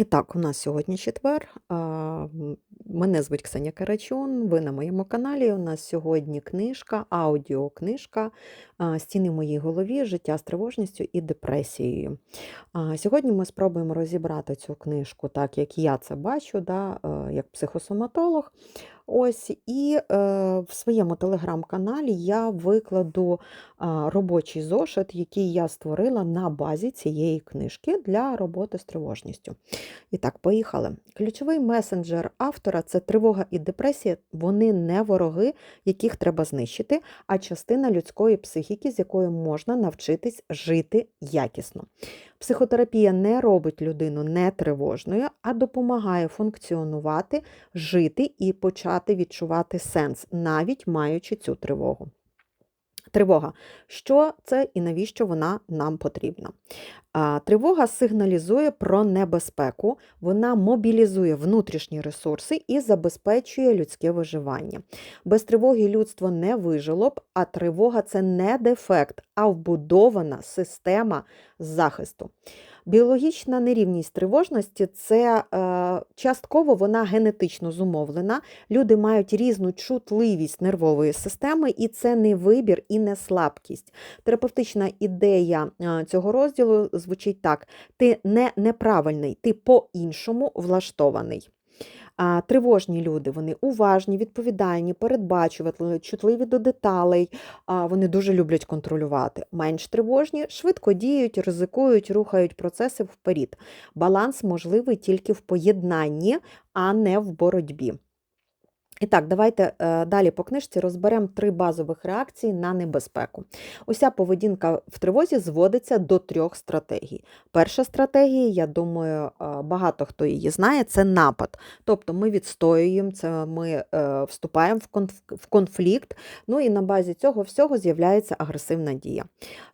І так, у нас сьогодні четвер. Мене звуть Ксенія Карачун. Ви на моєму каналі. У нас сьогодні книжка, аудіокнижка Стіни в моїй голові, життя з тривожністю і депресією. Сьогодні ми спробуємо розібрати цю книжку, так як я це бачу, да, е, як психосоматолог. Ось, і е, в своєму телеграм-каналі я викладу робочий зошит, який я створила на базі цієї книжки для роботи з тривожністю. І так, поїхали. Ключовий месенджер автора це тривога і депресія. Вони не вороги, яких треба знищити, а частина людської психіки, з якою можна навчитись жити якісно. Психотерапія не робить людину нетривожною, а допомагає функціонувати, жити і почати відчувати сенс, навіть маючи цю тривогу. Тривога. Що це і навіщо вона нам потрібна? Тривога сигналізує про небезпеку, вона мобілізує внутрішні ресурси і забезпечує людське виживання. Без тривоги людство не вижило б, а тривога це не дефект, а вбудована система захисту. Біологічна нерівність тривожності це е, частково вона генетично зумовлена. Люди мають різну чутливість нервової системи, і це не вибір і не слабкість. Терапевтична ідея е, цього розділу звучить так: ти не неправильний, ти по-іншому влаштований. Тривожні люди, вони уважні, відповідальні, передбачуватливі, чутливі до деталей, вони дуже люблять контролювати. Менш тривожні, швидко діють, ризикують, рухають процеси вперед. Баланс можливий тільки в поєднанні, а не в боротьбі. І так, давайте е, далі по книжці розберемо три базових реакції на небезпеку. Уся поведінка в тривозі зводиться до трьох стратегій. Перша стратегія, я думаю, е, багато хто її знає, це напад. Тобто ми відстоюємо це, ми е, вступаємо в конфлікт, ну і на базі цього всього з'являється агресивна дія.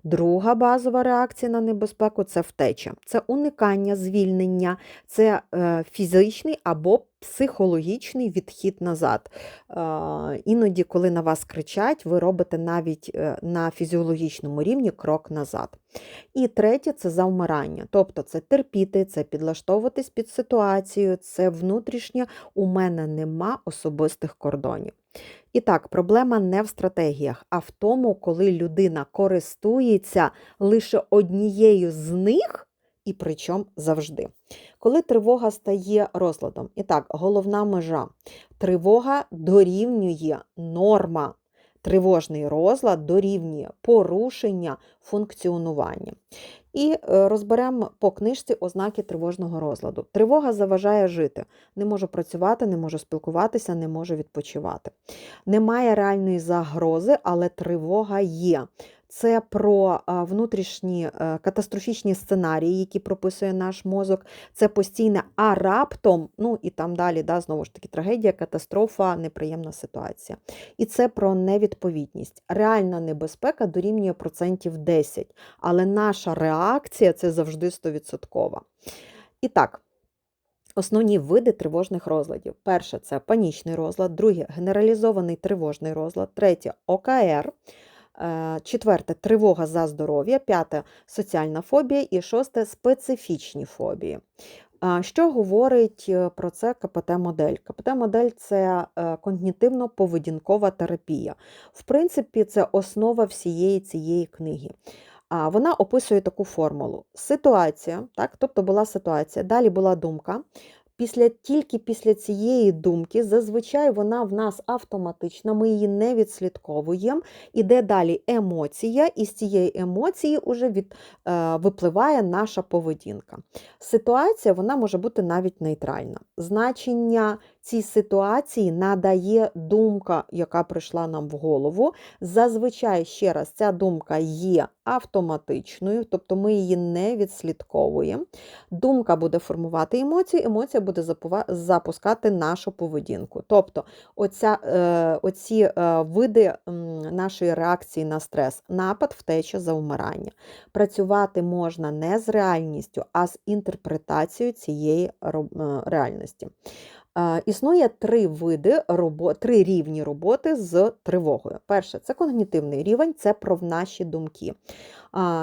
Друга базова реакція на небезпеку це втеча, це уникання, звільнення, це фізичний або психологічний відхід назад. Іноді, коли на вас кричать, ви робите навіть е, на фізіологічному рівні крок назад. І третє це завмирання. Тобто це терпіти, це підлаштовуватись під ситуацію, це внутрішнє у мене нема особистих кордонів. І так, проблема не в стратегіях, а в тому, коли людина користується лише однією з них, і причому завжди. Коли тривога стає розладом. І так, головна межа. Тривога дорівнює норма. Тривожний розлад дорівнює порушення функціонування. І е, розберемо по книжці ознаки тривожного розладу. Тривога заважає жити. Не можу працювати, не можу спілкуватися, не можу відпочивати. Немає реальної загрози, але тривога є. Це про внутрішні е, катастрофічні сценарії, які прописує наш мозок. Це постійне, а раптом, ну і там далі, да, знову ж таки, трагедія, катастрофа, неприємна ситуація. І це про невідповідність. Реальна небезпека дорівнює процентів 10, але наша реакція це завжди 100%. І так. Основні види тривожних розладів. Перше це панічний розлад, друге генералізований тривожний розлад, третє ОКР, четверте тривога за здоров'я, п'яте соціальна фобія і шосте специфічні фобії. Що говорить е, про це КПТ-модель? КПТ-модель це е, когнітивно-поведінкова терапія. В принципі, це основа всієї цієї книги. А Вона описує таку формулу. Ситуація, так, тобто була ситуація, далі була думка. Після, тільки після цієї думки, зазвичай вона в нас автоматична, ми її не відслідковуємо. Іде далі емоція, і з цієї емоції вже від, е, випливає наша поведінка. Ситуація вона може бути навіть нейтральна. Значення цій ситуації надає думка, яка прийшла нам в голову. Зазвичай, ще раз, ця думка є автоматичною, тобто ми її не відслідковуємо. Думка буде формувати емоцію, емоція буде запускати нашу поведінку. Тобто, оця, е, оці е, види нашої реакції на стрес, напад, втеча, завмирання. Працювати можна не з реальністю, а з інтерпретацією цієї е, реальності. Е, Існує три види роботи, три рівні роботи з тривогою. Перше це когнітивний рівень, це про наші думки.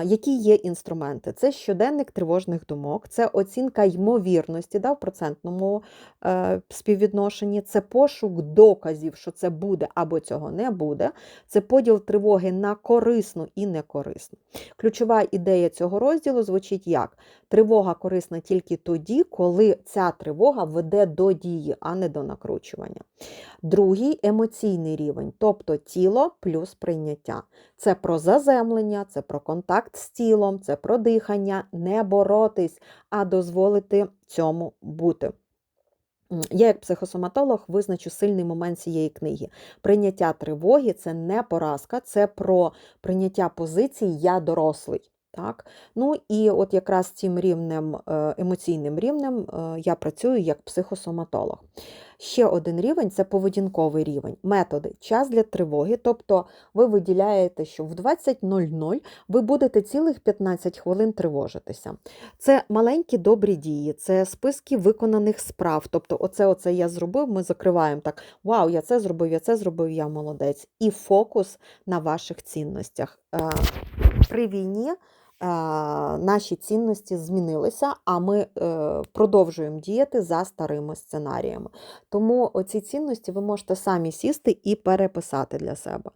Які є інструменти? Це щоденник тривожних думок, це оцінка ймовірності да, в процентному е, співвідношенні, це пошук доказів, що це буде або цього не буде, це поділ тривоги на корисну і некорисну. Ключова ідея цього розділу звучить як: тривога корисна тільки тоді, коли ця тривога веде до дії, а не до накручування. Другий емоційний рівень, тобто тіло плюс прийняття. Це про заземлення, це про контакт з тілом, це про дихання, не боротись, а дозволити цьому бути. Я, як психосоматолог, визначу сильний момент цієї книги. Прийняття тривоги це не поразка, це про прийняття позиції Я дорослий. Так? Ну і от якраз цим рівнем, е, емоційним рівнем е, я працюю як психосоматолог. Ще один рівень це поведінковий рівень. Методи, час для тривоги. Тобто ви виділяєте, що в 20.00 ви будете цілих 15 хвилин тривожитися. Це маленькі добрі дії, це списки виконаних справ. Тобто, оце, оце я зробив, ми закриваємо так: Вау, я це зробив, я це зробив, я молодець. І фокус на ваших цінностях. Е, При війні наші цінності змінилися, а ми е, продовжуємо діяти за старими сценаріями. Тому оці цінності ви можете самі сісти і переписати для себе.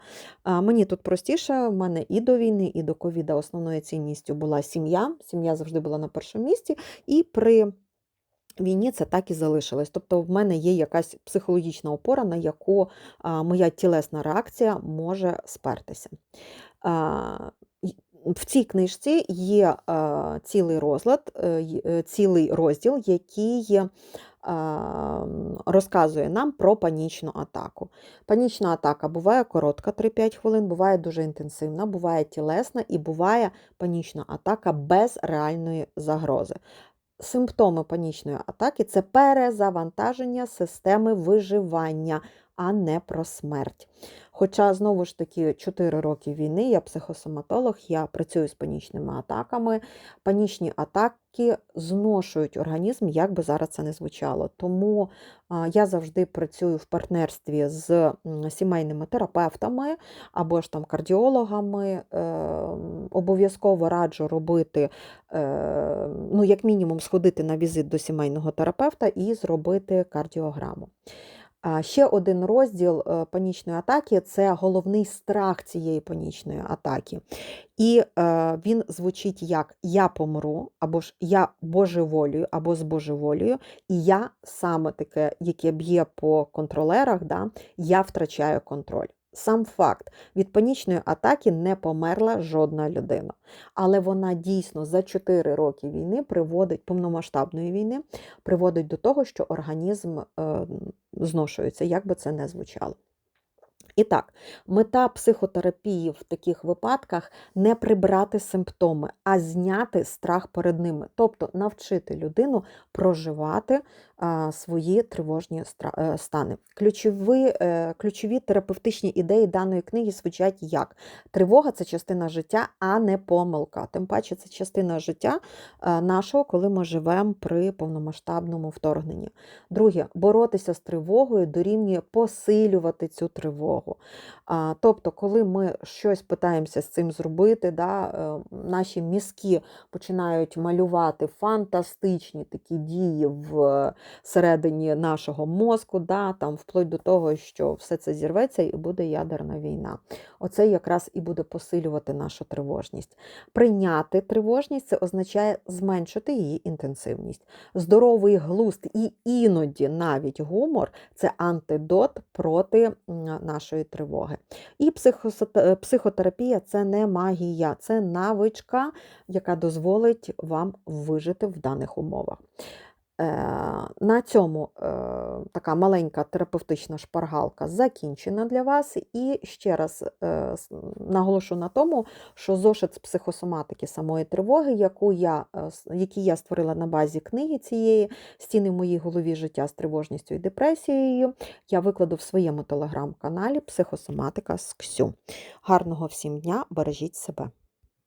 Мені тут простіше, в мене і до війни, і до ковіда основною цінністю була сім'я. Сім'я завжди була на першому місці. І при Війні це так і залишилось. Тобто, в мене є якась психологічна опора, на яку моя тілесна реакція може спертися. В цій книжці є е, цілий розлад, е, е, цілий розділ, який розказує нам про панічну атаку. Панічна атака буває коротка, 3-5 хвилин, буває дуже інтенсивна, буває тілесна і буває панічна атака без реальної загрози. Симптоми панічної атаки це перезавантаження системи виживання, а не про смерть. Хоча, знову ж таки, 4 роки війни, я психосоматолог, я працюю з панічними атаками. Панічні атаки зношують організм, як би зараз це не звучало. Тому я завжди працюю в партнерстві з сімейними терапевтами або ж там кардіологами. Ем, обов'язково раджу робити, ем, ну, як мінімум, сходити на візит до сімейного терапевта і зробити кардіограму. Ще один розділ е, панічної атаки це головний страх цієї панічної атаки. І е, він звучить як Я помру, або ж я божеволюю, або збожеволюю, і я саме таке, яке б'є по контролерах, да, я втрачаю контроль. Сам факт, від панічної атаки не померла жодна людина. Але вона дійсно за 4 роки війни приводить, повномасштабної війни, приводить до того, що організм е, зношується, як би це не звучало. І так, мета психотерапії в таких випадках не прибрати симптоми, а зняти страх перед ними, тобто навчити людину проживати свої тривожні е, стани. Ключові, е, ключові терапевтичні ідеї даної книги звучать як тривога це частина життя, а не помилка. Тим паче, це частина життя е, нашого, коли ми живемо при повномасштабному вторгненні. Друге, боротися з тривогою дорівнює посилювати цю тривогу. Тобто, коли ми щось питаємося з цим зробити, да, наші мізки починають малювати фантастичні такі дії всередині нашого мозку, да, там, вплоть до того, що все це зірветься і буде ядерна війна. Оце якраз і буде посилювати нашу тривожність. Прийняти тривожність це означає зменшити її інтенсивність. Здоровий глузд і іноді навіть гумор це антидот проти нашої тривоги. І психотерапія це не магія, це навичка, яка дозволить вам вижити в даних умовах. Е, на цьому е, така маленька терапевтична шпаргалка закінчена для вас. І ще раз е, наголошу на тому, що зошит з психосоматики самої тривоги, яку я, який я створила на базі книги цієї стіни в моїй голові життя з тривожністю і депресією, я викладу в своєму телеграм-каналі Психосоматика з Ксю. Гарного всім дня, бережіть себе!